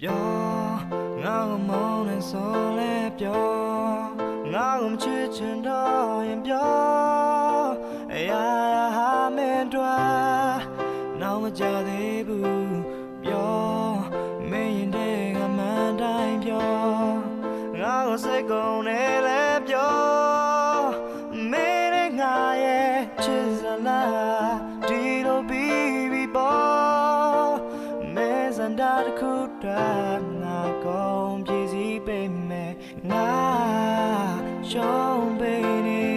ပြောငါ့ကိုမုန်းနေဆိုလဲပြောငါ့ကိုမချစ်ချင်တော့ရင်ပြောအရာရာဟာမင်းတို့နောက်မကြသေးဘူးပြောမင်းရင်တဲ့ကမှန်တိုင်းပြောငါ့ကိုစိတ်ကုန်နေလဲပြောမင်းနဲ့ငါရဲ့ချစ်စလား န္ဒတစ်ခုတည်းငါကုန်ပြည်စည်းပေးမယ်ငါရှုံးပေးနေပြီ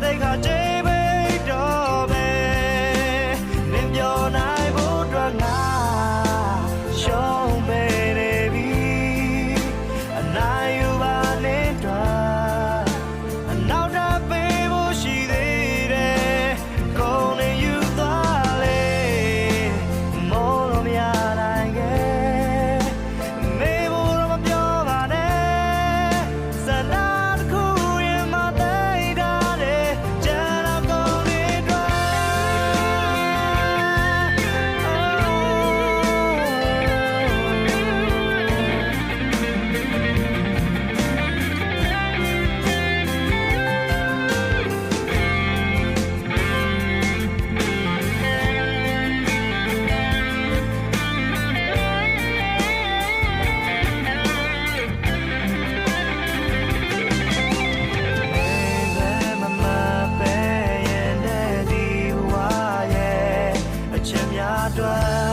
they got 断